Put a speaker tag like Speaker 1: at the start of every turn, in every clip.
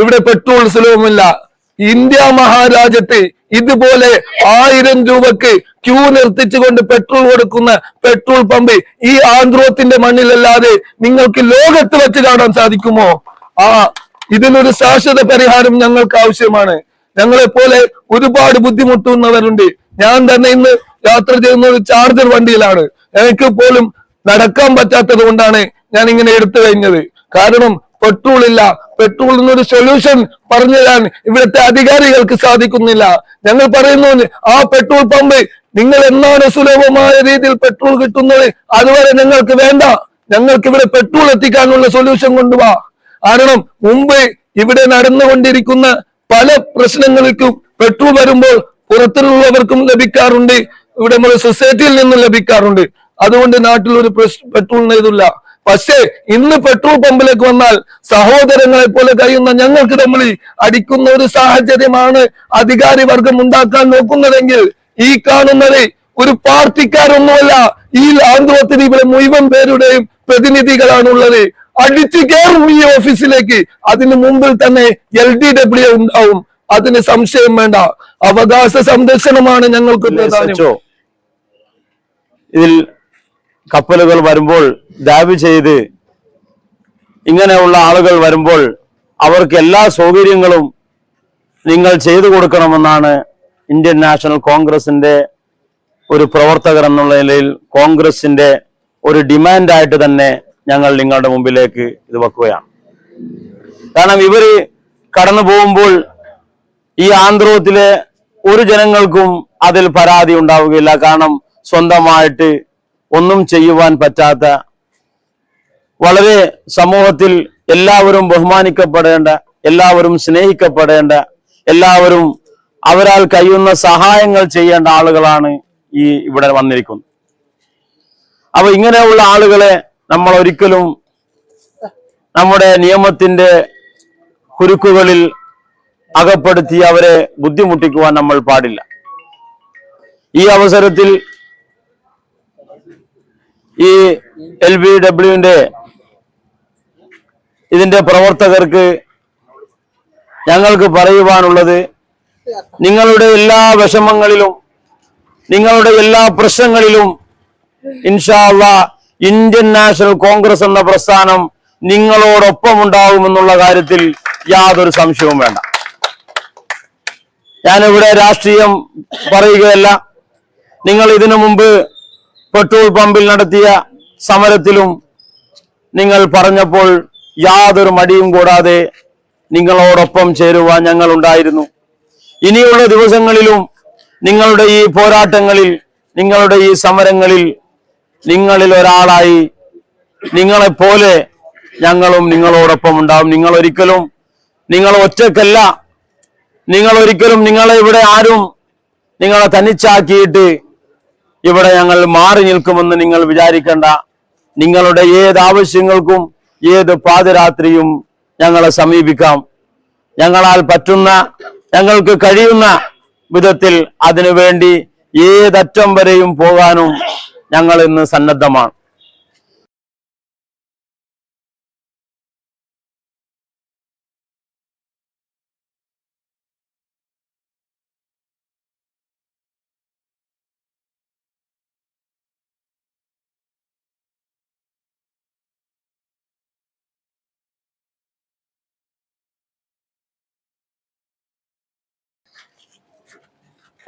Speaker 1: ഇവിടെ petrol സുലഭമില്ല. India മഹാരാജ്യത്തെ ഇതുപോലെ ആയിരം രൂപക്ക് ക്യൂ നിർത്തിച്ചുകൊണ്ട് പെട്രോൾ കൊടുക്കുന്ന പെട്രോൾ പമ്പ് ഈ ആന്ധ്രോത്തിന്റെ മണ്ണിലല്ലാതെ നിങ്ങൾക്ക് ലോകത്ത് വെച്ച് കാണാൻ സാധിക്കുമോ? ആ ഇതിനൊരു ശാശ്വത പരിഹാരം ഞങ്ങൾക്ക് ആവശ്യമാണ്. ഞങ്ങളെ പോലെ ഒരുപാട് ബുദ്ധിമുട്ടുന്നവരുണ്ട്. ഞാൻ തന്നെ ഇന്ന് യാത്ര ചെയ്യുന്ന ഒരു ചാർജർ വണ്ടിയിലാണ്. എനിക്ക് പോലും നടക്കാൻ പറ്റാത്തത് കൊണ്ടാണ് ഞാൻ ഇങ്ങനെ എടുത്തു കഴിഞ്ഞത്. കാരണം പെട്രോൾ ഇല്ല പെട്രോളിനൊരു സൊല്യൂഷൻ പറഞ്ഞു തരാൻ ഇവിടുത്തെ അധികാരികൾക്ക് സാധിക്കുന്നില്ല. ഞങ്ങൾ പറയുന്നു ആ പെട്രോൾ പമ്പ് നിങ്ങൾ എന്നാണ് സുലഭമായ രീതിയിൽ പെട്രോൾ കിട്ടുന്നത്? അതുവരെ ഞങ്ങൾക്ക് വേണ്ട. ഞങ്ങൾക്ക് ഇവിടെ പെട്രോൾ എത്തിക്കാനുള്ള സൊല്യൂഷൻ കൊണ്ടുപോവാ കാരണം മുമ്പ് ഇവിടെ നടന്നുകൊണ്ടിരിക്കുന്ന പല പ്രശ്നങ്ങൾക്കും പെട്രോൾ വരുമ്പോൾ പുറത്തുള്ളവർക്കും ലഭിക്കാറുണ്ട്. ഇവിടെ നമ്മുടെ സൊസൈറ്റിയിൽ നിന്നും ലഭിക്കാറുണ്ട്. അതുകൊണ്ട് നാട്ടിൽ ഒരു പെട്രോളിന് ഇതില്ല പക്ഷേ ഇന്ന് പെട്രോൾ പമ്പിലേക്ക് വന്നാൽ സഹോദരങ്ങളെ പോലെ കഴിയുന്ന ഞങ്ങൾക്ക് തമ്മിൽ അടിക്കുന്ന ഒരു സാഹചര്യമാണ് അധികാരി വർഗം ഉണ്ടാക്കാൻ നോക്കുന്നതെങ്കിൽ ഈ കാണുന്നത് ഒരു പാർട്ടിക്കാരൊന്നുമല്ല ഈ ആന്ധ്രത്തിന് മുഴുവൻ പേരുടെയും പ്രതിനിധികളാണുള്ളത്. അടിച്ചു കയറും ഈ ഓഫീസിലേക്ക്. അതിനു മുമ്പിൽ തന്നെ എൽ ഡി ഡബ്ല്യു ഉണ്ടാവും. അതിന് സംശയം വേണ്ട. അവകാശ സംരക്ഷണമാണ് ഞങ്ങൾക്ക് പ്രധാനം.
Speaker 2: ഇതിൽ കപ്പലുകൾ വരുമ്പോൾ ദയവ് ചെയ്ത് ഇങ്ങനെയുള്ള ആളുകൾ വരുമ്പോൾ അവർക്ക് എല്ലാ സൗകര്യങ്ങളും നിങ്ങൾ ചെയ്തു കൊടുക്കണമെന്നാണ് ഇന്ത്യൻ നാഷണൽ കോൺഗ്രസിന്റെ ഒരു പ്രവർത്തകർ എന്നുള്ള നിലയിൽ കോൺഗ്രസിന്റെ ഒരു ഡിമാൻഡായിട്ട് തന്നെ ഞങ്ങൾ നിങ്ങളുടെ മുമ്പിലേക്ക് ഇത് വെക്കുകയാണ്. കാരണം ഇവർ കടന്നു പോകുമ്പോൾ ഈ ആന്ധ്രത്തിലെ ഒരു ജനങ്ങൾക്കും അതിൽ പരാതി ഉണ്ടാവുകയില്ല. കാരണം സ്വന്തമായിട്ട് ഒന്നും ചെയ്യുവാൻ പറ്റാത്ത വളരെ സമൂഹത്തിൽ എല്ലാവരും ബഹുമാനിക്കപ്പെടേണ്ട എല്ലാവരും സ്നേഹിക്കപ്പെടേണ്ട എല്ലാവരും അവരാൽ കഴിയുന്ന സഹായങ്ങൾ ചെയ്യേണ്ട ആളുകളാണ് ഈ ഇവിടെ വന്നിരിക്കുന്നത്. അപ്പൊ ഇങ്ങനെയുള്ള ആളുകളെ നമ്മൾ ഒരിക്കലും നമ്മുടെ നിയമത്തിന്റെ കുരുക്കുകളിൽ അകപ്പെടുത്തി അവരെ ബുദ്ധിമുട്ടിക്കുവാൻ നമ്മൾ പാടില്ല. ഈ അവസരത്തിൽ ഈ എൽ ബി ഡബ്ല്യുവിന്റെ ഇതിന്റെ പ്രവർത്തകർക്ക് ഞങ്ങൾക്ക് പറയുവാനുള്ളത് നിങ്ങളുടെ എല്ലാ വിഷമങ്ങളിലും നിങ്ങളുടെ എല്ലാ പ്രശ്നങ്ങളിലും ഇൻഷാല്ല ഇന്ത്യൻ നാഷണൽ കോൺഗ്രസ് എന്ന പ്രസ്ഥാനം നിങ്ങളോടൊപ്പം ഉണ്ടാകുമെന്നുള്ള കാര്യത്തിൽ യാതൊരു സംശയവും വേണ്ട. ഞാനിവിടെ രാഷ്ട്രീയം പറയുകയല്ല. നിങ്ങൾ ഇതിനു മുമ്പ് പെട്രോൾ പമ്പിൽ നടത്തിയ സമരത്തിലും നിങ്ങൾ പറഞ്ഞപ്പോൾ യാതൊരു മടിയും കൂടാതെ നിങ്ങളോടൊപ്പം ചേരുവാൻ ഞങ്ങൾ ഉണ്ടായിരുന്നു ഇനിയുള്ള ദിവസങ്ങളിലും നിങ്ങളുടെ ഈ പോരാട്ടങ്ങളിൽ നിങ്ങളുടെ ഈ സമരങ്ങളിൽ നിങ്ങളിൽ ഒരാളായി നിങ്ങളെപ്പോലെ ഞങ്ങളും നിങ്ങളോടൊപ്പം ഉണ്ടാവും. നിങ്ങൾ ഒരിക്കലും നിങ്ങൾ ഒറ്റക്കല്ല നിങ്ങൾ ഒരിക്കലും നിങ്ങളെ ഇവിടെ ആരും നിങ്ങളെ തനിച്ചാക്കിയിട്ട് ഇവിടെ ഞങ്ങൾ മാറി നിൽക്കുമെന്ന് നിങ്ങൾ വിചാരിക്കേണ്ട. നിങ്ങളുടെ ഏത് ആവശ്യങ്ങൾക്കും ഏത് പാതിരാത്രിയും ഞങ്ങളെ സമീപിക്കാം. ഞങ്ങളാൽ പറ്റുന്ന ഞങ്ങൾക്ക് കഴിയുന്ന വിധത്തിൽ അതിനുവേണ്ടി ഏതറ്റം വരെയും പോകാനും ഞങ്ങൾ ഇന്ന് സന്നദ്ധമാണ്.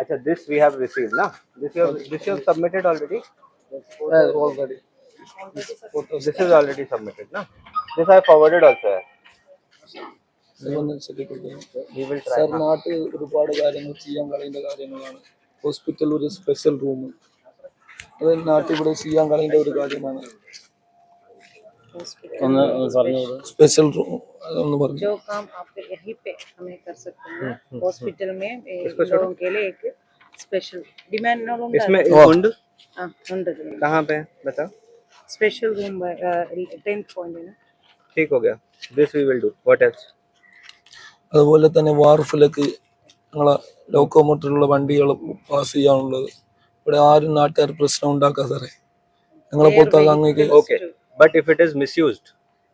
Speaker 3: अच्छा this we have received na this you have, this you have submitted already
Speaker 1: already.
Speaker 3: this is already submitted na this i forwarded also we will try
Speaker 1: sir
Speaker 3: na.
Speaker 1: നാട്ടിൽ ഒരുപാട് കാര്യങ്ങൾ ചെയ്യാൻ കഴിയുന്ന കാര്യങ്ങളാണ് ഹോസ്പിറ്റൽ ഒരു സ്പെഷ്യൽ റൂം അത് നാട്ടിൽ ഇവിടെ ചെയ്യാൻ കഴിയേണ്ട ഒരു കാര്യമാണ്
Speaker 2: ഒന്ന് പറഞ്ഞു
Speaker 1: സ്പെഷ്യൽ റൂം അതൊന്ന് പറഞ്ഞു
Speaker 4: जो काम आप यहीं पे हमें कर सकते हैं हॉस्पिटल में ए, लोगों के लिए एक स्पेशल डिमांड रूम
Speaker 3: इसमें कुंड कहाँ पे है बताओ
Speaker 4: स्पेशल रूम टेंथ पॉइंट है ना
Speaker 3: ठीक हो गया this we will do what else
Speaker 1: അതുപോലെ തന്നെ വാർഫിലേക്ക് ഞങ്ങളെ ലോക്കോമോട്ടറിലുള്ള വണ്ടികൾ പാസ് ചെയ്യാനുള്ളത് ഇവിടെ ആരും നാട്ടുകാർ പ്രശ്നം ഉണ്ടാക്കാം സാറേ ഞങ്ങളെ പുറത്താക്കാൻ അങ്ങേക്ക്
Speaker 3: but if it is misused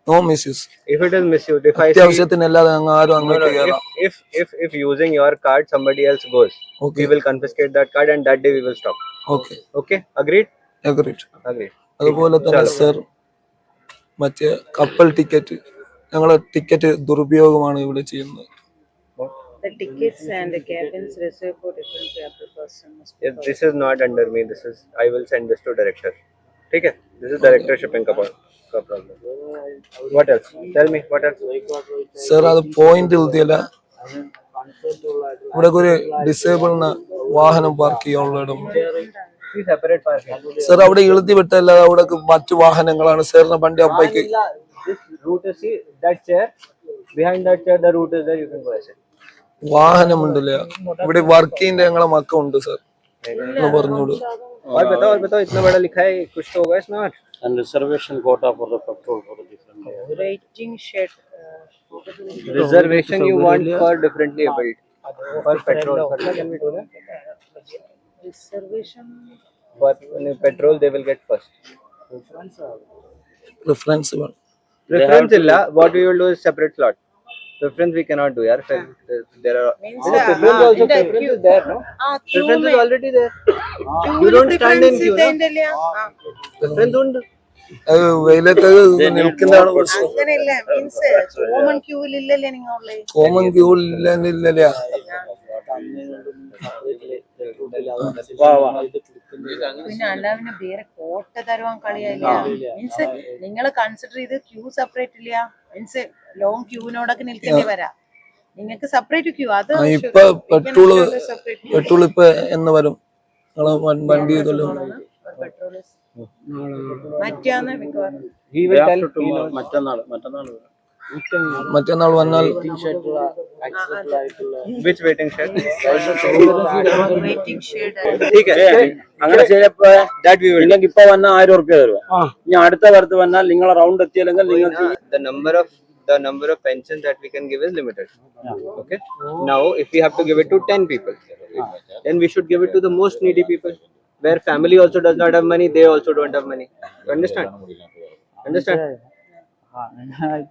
Speaker 1: no misuse
Speaker 3: If it is misused, if I see
Speaker 1: അത്യാവശ്യത്തിനല്ലാതെ ഞങ്ങൾ ആരും
Speaker 3: no,
Speaker 1: അങ്ങോട്ട്
Speaker 3: no,
Speaker 1: കയറാം
Speaker 3: if, if if if using your card somebody else goes,
Speaker 1: Okay.
Speaker 3: we will confiscate that card and that day we will stop.
Speaker 1: Okay
Speaker 3: Okay, agreed?
Speaker 1: Agreed
Speaker 3: Agreed.
Speaker 1: അതുപോലെ തന്നെ sir മറ്റേ കപ്പൽ ticket ഞങ്ങളെ ticket ദുരുപയോഗമാണ് ഇവിടെ ചെയ്യുന്നത്
Speaker 4: The tickets and the cabins reserved for different people person must
Speaker 3: If this is not under me, this is I will send this to director. Okay, This is director shipping cupboard. What else? Tell me what else?
Speaker 1: Sir, അത് point ഇല്ല ഇവിടെ ഒരു disable വാഹനം park ചെയ്യാനുള്ള sir അവിടെ എഴുതി വിട്ടല്ലാതെ അവിടെ മറ്റു വാഹനങ്ങളാണ്
Speaker 3: സാറിന് പണ്ട് വാഹനം
Speaker 1: വാഹനമുണ്ടല്ലേ ഇവിടെ വർക്കിന്റെ ഞങ്ങളെ മക്കുണ്ട് സാർ
Speaker 3: और बताओ और बताओ इतना बड़ा लिखा है कुछ तो होगा इसमें और
Speaker 2: and reservation quota for the petrol for the different areas.
Speaker 4: Rating shed.
Speaker 3: Reservation you want for differently abled. For petrol, can we do that?
Speaker 4: Reservation.
Speaker 3: For petrol, they will get first.
Speaker 1: Preference.
Speaker 3: Preference. Preference. What we will do is separate slot. Preference we cannot do. Yeah, there are.
Speaker 4: Means,
Speaker 3: No,
Speaker 4: uh,
Speaker 3: preference
Speaker 4: ah,
Speaker 3: also
Speaker 4: in the
Speaker 3: preference is there, no?
Speaker 4: Ah, queue
Speaker 3: Preference is already there.
Speaker 4: queue
Speaker 3: You
Speaker 4: ൽ
Speaker 3: don't stand in
Speaker 4: preference
Speaker 3: queue, no?
Speaker 4: ഇതേണ്ടല്ലേ? ആ,
Speaker 3: Preference ഉണ്ട്.
Speaker 1: അത് വെയിലത്ത് നിൽക്കുന്നതാണ് പ്രശ്നം
Speaker 4: അങ്ങനെയല്ല means common ക്യൂവിൽ ഇല്ലല്ലേ നിങ്ങൾ ഉള്ളത്
Speaker 1: കോമൺ ക്യൂ ഇല്ലല്ലേ
Speaker 4: പിന്നെ വേറെ കോട്ട തരുവാൻ കളിയല്ല മീൻസ് നിങ്ങൾ കൺസിഡർ ചെയ്ത് ക്യൂ സെപ്പറേറ്റ് ഇല്ല. മീൻസ് ലോങ് ക്യൂവിനോടൊക്കെ നിൽക്കേണ്ടി വരാം. നിങ്ങൾക്ക് സെപ്പറേറ്റ് ക്യൂ അത്
Speaker 1: ഇപ്പൊ പെട്രോൾ പെട്രോൾ ഇപ്പൊ എന്ന് വരും. വണ്ടി മറ്റന്നാൾ
Speaker 4: പെട്രോൾ
Speaker 2: മറ്റന്നാൾ
Speaker 1: വന്നാൽ
Speaker 3: വിച്ച്
Speaker 4: വെയിറ്റിംഗ്
Speaker 2: അങ്ങനെ ചെയ്തപ്പോ നിങ്ങൾക്ക് ഇപ്പൊ വന്നാൽ ആയിരം ഉറുപ്പ്യ തരുക ഇനി അടുത്ത വരത്ത് വന്നാൽ നിങ്ങൾ റൗണ്ട് എത്തിയില്ലെങ്കിൽ നിങ്ങൾക്ക്
Speaker 3: number of the number of pensions that we can give is limited. Okay. Now, if we have to give it to 10 people, then we should give it to the most needy people, where family also does not have money, they also don't have money. You understand? Understand?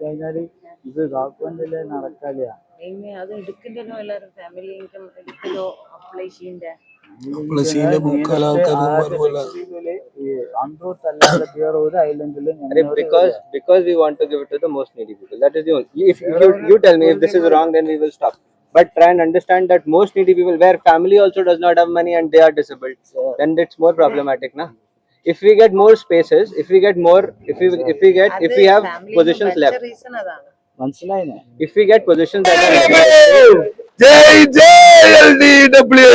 Speaker 5: കഴിഞ്ഞാല് ഇത് ഗവൺമെന്റില് നടക്കാല്ല
Speaker 4: ഇനി അത് എടുക്കണ്ടല്ലോ എല്ലാരും family income എടുക്കലോ apply ചെയ്യണ്ടേ
Speaker 1: പ്ലസീന്റെ മുക്കാൽ ആൾക്കാരും അതുപോലെ
Speaker 5: ഈ അന്തൂർത്ത് അല്ലാതെ വേറെ ഒരു ഐലൻഡിലും
Speaker 3: Arey, Because because we want to give it to the most needy people. That is the only. If you, you tell me if this is wrong, then we will stop. But try and understand that most needy people, where family also does not have money and they are disabled, then it's more problematic, na. If we get more spaces, if we get more, if we if we get if we have positions left,
Speaker 4: reason അതാണ്.
Speaker 5: മനസ്സിലായിനെ
Speaker 3: if we get positions that are
Speaker 1: ജയ് ജയ് L D W.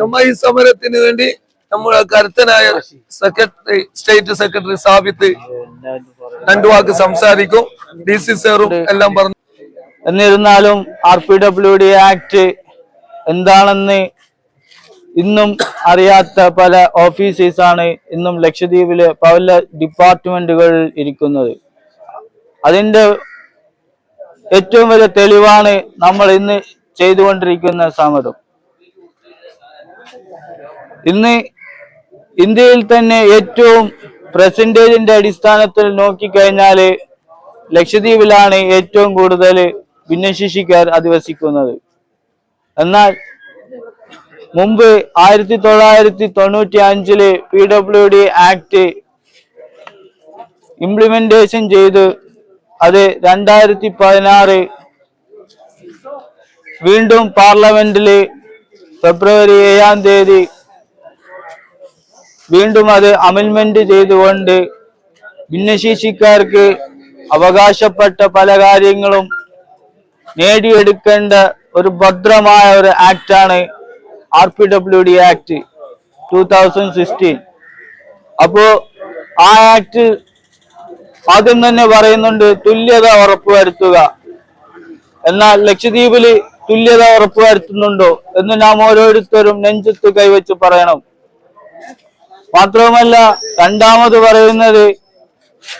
Speaker 1: നമ്മ ഈ സമരത്തിന് വേണ്ടി നമ്മുടെ കരുത്തനായ സെക്രട്ടറി സ്റ്റേറ്റ് സെക്രട്ടറി സാബിത്ത് രണ്ടു വാക്ക് സംസാരിക്കും. ഡി സി സാറും എല്ലാം പറഞ്ഞു.
Speaker 5: എന്നിരുന്നാലും R P W D act എന്താണെന്ന് ഇന്നും അറിയാത്ത പല ഓഫീസേഴ്സ് ആണ് ഇന്നും ലക്ഷദ്വീപിലെ പല ഡിപ്പാർട്ട്മെന്റുകളിൽ ഇരിക്കുന്നത്. അതിന്റെ ഏറ്റവും വലിയ തെളിവാണ് നമ്മൾ ഇന്ന് ചെയ്തുകൊണ്ടിരിക്കുന്ന സമരം. ഇന്ന് ഇന്ത്യയിൽ തന്നെ ഏറ്റവും പ്രസന്റേജിന്റെ അടിസ്ഥാനത്തിൽ നോക്കിക്കഴിഞ്ഞാൽ ലക്ഷദ്വീപിലാണ് ഏറ്റവും കൂടുതൽ ഭിന്നശേഷിക്കാർ അധിവസിക്കുന്നത്. എന്നാൽ മുമ്പ് ആയിരത്തി തൊള്ളായിരത്തി തൊണ്ണൂറ്റി അഞ്ചിൽ P W D act implementation ചെയ്ത് അത് രണ്ടായിരത്തി പതിനാറ് വീണ്ടും പാർലമെന്റിൽ ഫെബ്രുവരി ഏഴാം തീയതി വീണ്ടും അത് അമെൻമെന്റ് ചെയ്തുകൊണ്ട് ഭിന്നശേഷിക്കാർക്ക് അവകാശപ്പെട്ട പല കാര്യങ്ങളും നേടിയെടുക്കേണ്ട ഒരു ഭദ്രമായ ഒരു ആക്ടാണ് R P W D act two thousand sixteen അപ്പോ ആ ആക്ട് ആദ്യം തന്നെ പറയുന്നുണ്ട് തുല്യത ഉറപ്പുവരുത്തുക. എന്നാൽ ലക്ഷദ്വീപിൽ തുല്യത ഉറപ്പുവരുത്തുന്നുണ്ടോ എന്ന് നാം ഓരോരുത്തരും നെഞ്ചത്ത് കൈവച്ച് പറയണം. മാത്രവുമല്ല രണ്ടാമത് പറയുന്നത്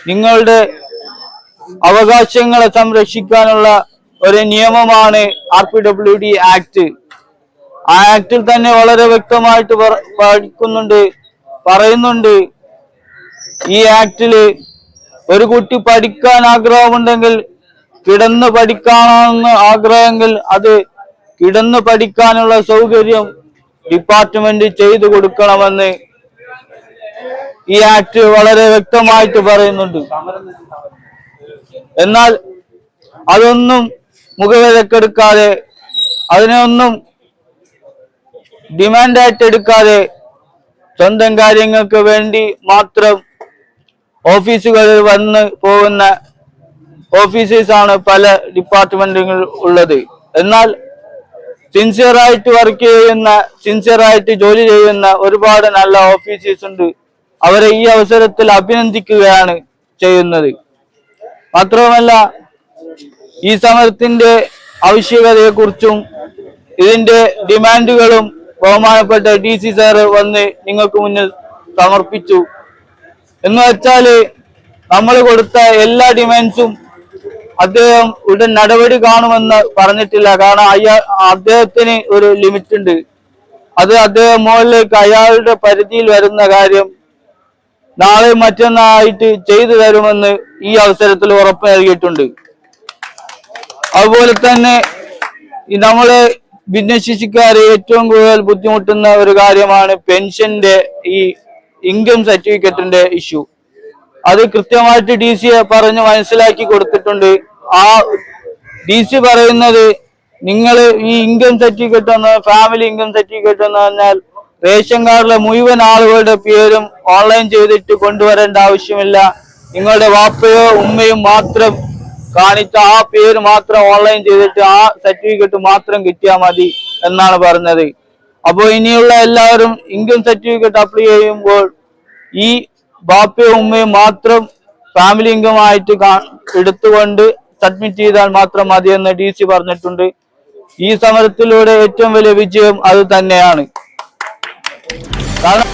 Speaker 5: നിങ്ങളുടെ അവകാശങ്ങളെ സംരക്ഷിക്കാനുള്ള ഒരു നിയമമാണ് R P W D act ആ ആക്ടിൽ തന്നെ വളരെ വ്യക്തമായിട്ട് പഠിക്കുന്നുണ്ട് പറയുന്നുണ്ട്. ഈ ആക്ടിൽ ഒരു കുട്ടി പഠിക്കാൻ ആഗ്രഹമുണ്ടെങ്കിൽ കിടന്ന് പഠിക്കാനാണെന്ന് ആഗ്രഹമെങ്കിൽ അത് കിടന്ന് പഠിക്കാനുള്ള സൗകര്യം ഡിപ്പാർട്ട്മെന്റ് ചെയ്തു കൊടുക്കണമെന്ന് ഈ ആക്ട് വളരെ വ്യക്തമായിട്ട് പറയുന്നുണ്ട്. എന്നാൽ അതൊന്നും മുഖവിലക്കെടുക്കാതെ അതിനൊന്നും ഡിമാൻഡായിട്ട് എടുക്കാതെ സ്വന്തം കാര്യങ്ങൾക്ക് വേണ്ടി മാത്രം ഓഫീസുകളിൽ വന്ന് പോകുന്ന ഓഫീസേഴ്സാണ് പല ഡിപ്പാർട്ട്മെന്റുകൾ ഉള്ളത്. എന്നാൽ സിൻസിയറായിട്ട് വർക്ക് ചെയ്യുന്ന സിൻസിയറായിട്ട് ജോലി ചെയ്യുന്ന ഒരുപാട് നല്ല ഓഫീസേഴ്സ് ഉണ്ട്. അവരെ ഈ അവസരത്തിൽ അഭിനന്ദിക്കുകയാണ് ചെയ്യുന്നത്. മാത്രവുമല്ല ഈ സമരത്തിന്റെ ആവശ്യകതയെക്കുറിച്ചും ഇതിന്റെ ഡിമാൻഡുകളും ബഹുമാനപ്പെട്ട ഡി സി സാറ് വന്ന് നിങ്ങൾക്ക് മുന്നിൽ സമർപ്പിച്ചു. എന്ന് വെച്ചാൽ നമ്മൾ കൊടുത്ത എല്ലാ ഡിമാൻഡ്സും അദ്ദേഹം ഉടൻ നടപടി കാണുമെന്ന് പറഞ്ഞിട്ടില്ല. കാരണം അയാൾ അദ്ദേഹത്തിന് ഒരു ലിമിറ്റ് ഉണ്ട്. അത് അദ്ദേഹം മുകളിലേക്ക് അയാളുടെ പരിധിയിൽ വരുന്ന കാര്യം നാളെ മറ്റന്നായിട്ട് ചെയ്തു തരുമെന്ന് ഈ അവസരത്തിൽ ഉറപ്പ് നൽകിയിട്ടുണ്ട്. അതുപോലെ തന്നെ നമ്മൾ ഭിന്നശേഷിക്കാരെ ഏറ്റവും കൂടുതൽ ബുദ്ധിമുട്ടുന്ന ഒരു കാര്യമാണ് പെൻഷന്റെ ഈ ഇൻകം സർട്ടിഫിക്കറ്റിന്റെ ഇഷ്യൂ. അത് കൃത്യമായിട്ട് ഡി സി പറഞ്ഞ് മനസ്സിലാക്കി കൊടുത്തിട്ടുണ്ട്. ആ ഡി സി പറയുന്നത് നിങ്ങൾ ഈ ഇൻകം സർട്ടിഫിക്കറ്റ് എന്ന് ഫാമിലി ഇൻകം സർട്ടിഫിക്കറ്റ് എന്ന് പറഞ്ഞാൽ റേഷൻ കാർഡിലെ മുഴുവൻ ആളുകളുടെ പേരും ഓൺലൈൻ ചെയ്തിട്ട് കൊണ്ടുവരേണ്ട ആവശ്യമില്ല. നിങ്ങളുടെ വാപ്പയോ ഉമ്മയും മാത്രം കാണിച്ച ആ പേര് മാത്രം ഓൺലൈൻ ചെയ്തിട്ട് ആ സർട്ടിഫിക്കറ്റ് മാത്രം കിട്ടിയാൽ മതി എന്നാണ് പറഞ്ഞത്. അപ്പോൾ ഇനിയുള്ള എല്ലാവരും ഇൻകം സർട്ടിഫിക്കറ്റ് അപ്ലൈ ചെയ്യുമ്പോൾ ഈ ബാപ്പയും ഉമ്മയും മാത്രം ഫാമിലി ഇൻകം ആയിട്ട് എടുത്തുകൊണ്ട് സബ്മിറ്റ് ചെയ്താൽ മാത്രം മതിയെന്ന് ഡി സി പറഞ്ഞിട്ടുണ്ട്. ഈ സമരത്തിലൂടെ ഏറ്റവും വലിയ വിജയം അത് തന്നെയാണ്. കാരണം